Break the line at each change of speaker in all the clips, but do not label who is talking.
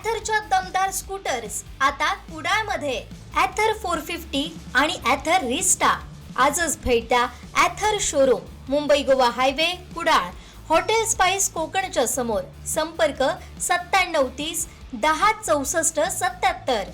ॲथरच्या दमदार स्कूटर्स आता कुडाळमध्ये. ॲथर फोर फिफ्टी आणि ॲथर रिस्टा आजच भेट द्या Ather showroom Mumbai Goa highway Kudal. Hotel spice कोकणच्या समोर. संपर्क सत्त्याण्णव तीस दहा चौसष्ट सत्याहत्तर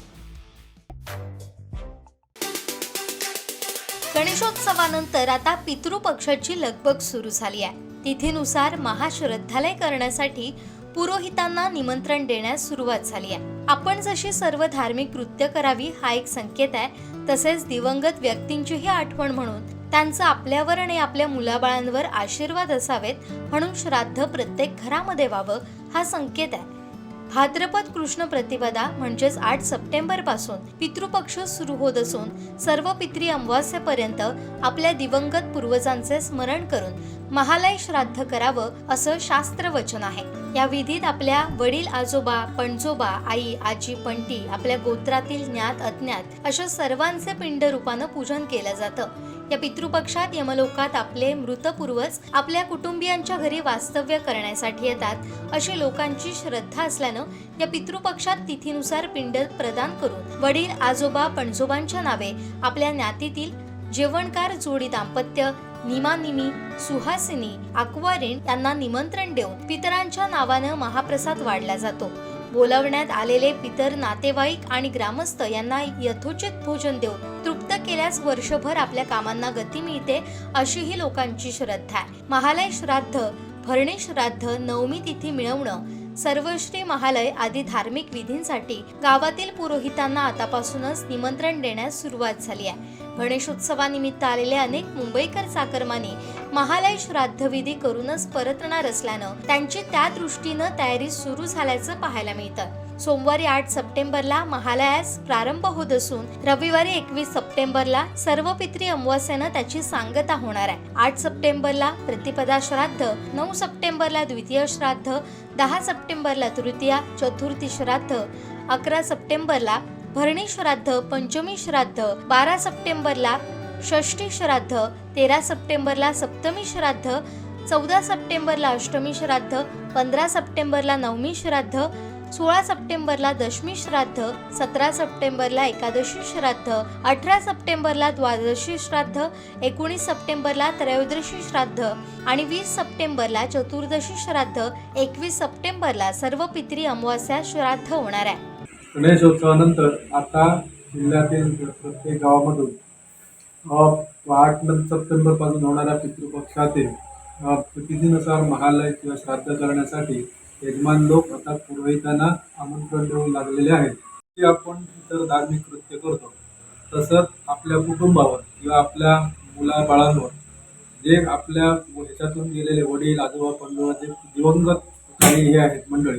गणेशोत्सवानंतर आता पितृपक्षाची लगबग सुरू झाली आहे. तिथीनुसार महाश्रद्धालय करण्यासाठी पुरोहितांना निमंत्रण देण्यास सुरुवात झाली आहे. आपण जशी सर्व धार्मिक कृत्य करावी हा एक संकेत आहे तसेच दिवंगत व्यक्तींचीही आठवण म्हणून त्यांचं आपल्यावर आणि आपल्या मुलाबाळांवर आशीर्वाद असावेत म्हणून श्राद्ध प्रत्येक घरामध्ये व्हावं हा संकेत आहे. भाद्रपद कृष्ण प्रतिपदा म्हणजेच आठ सप्टेंबरपासून पितृपक्ष सुरू होत असून सर्व पित्री अमावास्येपर्यंत आपल्या दिवंगत पूर्वजांचे स्मरण करून महालय श्राद्ध करावं असं शास्त्र वचन आहे. या विधीत आपल्या वडील आजोबा पणजोबा आई आजी पंटी आपल्या गोत्रातील ज्ञात अज्ञात अशा सर्वांचे पिंड रूपानं पूजन केलं जातं. या पितृपक्षात यमलोकात आपले मृत पूर्वज आपल्या कुटुंबियांच्या घरी वास्तव्य करण्यासाठी येतात अशी लोकांची श्रद्धा असल्यानं या पितृपक्षात तिथीनुसार पिंड प्रदान करून वडील आजोबा पणजोबांच्या नावे आपल्या ज्ञातीतील जेवणकार जोडी दाम्पत्य निमानिमी सुहासिनी अक्वारिन यांना निमंत्रण देऊन पितरांच्या नावानं महाप्रसाद वाढला जातो. बोलावण्यात आलेले पितर नातेवाईक आणि ग्रामस्थ यांना यथोचित भोजन देऊन तृप्त केल्यास वर्षभर आपल्या कामांना गती मिळते अशी ही लोकांची श्रद्धा आहे. महालय श्राद्ध भरणे श्राद्ध नवमी तिथी मिळवणं सर्वश्री महालय आदी धार्मिक विधींसाठी गावातील पुरोहितांना आतापासूनच निमंत्रण देण्यास सुरुवात झाली आहे. गणेशोत्सवानिमित्त आलेले अनेक मुंबईकर चाकरमानी महालय श्राद्धविधी करूनच परतणार असल्यानं त्यांची त्या दृष्टीनं तयारी सुरू झाल्याचं पाहायला मिळतं. सोमवारी आठ सप्टेंबरला महालयास प्रारंभ होत असून रविवारी एकवीस सप्टेंबरला सर्व पित्री अमावास्यानं त्याची सांगता होणार आहे. आठ सप्टेंबरला प्रतिपदा श्राद्ध नऊ सप्टेंबरला द्वितीय श्राद्ध दहा सप्टेंबरला तृतीया चतुर्थी श्राद्ध अकरा सप्टेंबरला भरणी श्राद्ध पंचमी श्राद्ध बारा सप्टेंबरला षष्ठी श्राद्ध तेरा सप्टेंबरला सप्तमी श्राद्ध चौदा सप्टेंबरला अष्टमी श्राद्ध पंधरा सप्टेंबरला नवमी श्राद्ध सोळा सप्टेंबरला दशमी श्राद्ध सतरा सप्टेंबरला एकादशी श्राद्ध अठरा सप्टेंबरला द्वादशी श्राद्ध एकोणीस सप्टेंबरला त्रयोदशी श्राद्ध आणि वीस सप्टेंबरला चतुर्दशी श्राद्ध एकवीस सप्टेंबरला सर्व पित्री अमावास्या श्राद्ध होणार आहे.
गणेशोत्सवानंतर आता जिल्ह्यातील प्रत्येक गावामधून आठ सप्टेंबरपासून होणाऱ्या पितृपक्षातील अ, तिथीनुसार महालय किंवा श्राद्ध करण्यासाठी यजमान लोक आता पुरोहितांना आमंत्रण देऊ लागलेले आहेत. की आपण इतर धार्मिक कृत्य करतो तसंच आपल्या कुटुंबावर किंवा आपल्या मुलाबाळांवर. जे आपल्या ह्याच्यातून गेलेले वडील आजोबा पंजोबा जे दिवंगत काही हे आहेत मंडळी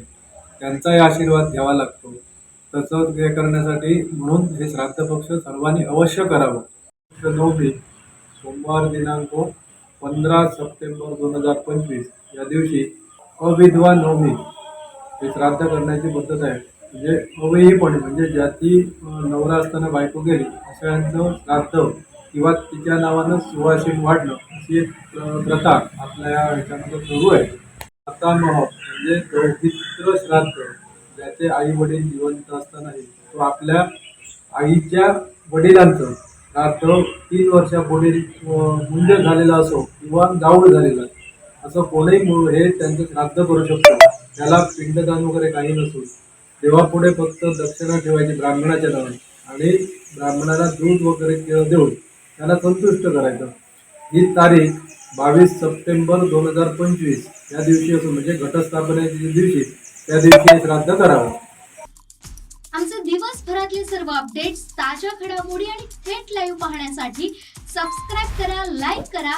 त्यांचाही आशीर्वाद घ्यावा लागतो. तसंच हे करण्यासाठी म्हणून हे श्राद्ध पक्ष सर्वांनी अवश्य करावं. नवमी सोमवार दिनांक पंधरा सप्टेंबर दोन हजार पंचवीस या दिवशी अविद्वान नवमी हे श्राद्ध करण्याची पद्धत आहे. म्हणजे अवयीपणे म्हणजे ज्याची नवरा असताना बायको गेली अशांचं श्राद्ध किंवा तिच्या नावानं सुवासिन वाढणं अशी एक प्रथा आपल्या ह्याच्यामध्ये सुरू आहे. आता मह हो, म्हणजे दौहित्र श्राद्ध ज्याचे आई वडील जिवंत असतानाही तो आपल्या आईच्या वडिलांचं श्राद्ध तीन वर्षापुढील मुंज झालेला असो किंवा गाऊड झालेला असं कोणीही हे त्यांचं श्राद्ध करू शकतो. त्याला पिंडदान वगैरे काही नसून. देवापुढे फक्त दक्षिणा ठेवायची ब्राह्मणाच्या नावाने. आणि ब्राह्मणाला दूध वगैरे देऊन त्याला संतुष्ट करायचं. ही तारीख बावीस सप्टेंबर दोन हजार पंचवीस. या दिवशी असून म्हणजे घटस्थापनेच्या दिवशी त्या दिवशी श्राद्ध करावं.
आमचे दिवसभरातले सर्व अपडेट्स ताज्या घडामोडी आणि थेट लाईव्ह पाहण्यासाठी सबस्क्राईब करा लाईक करा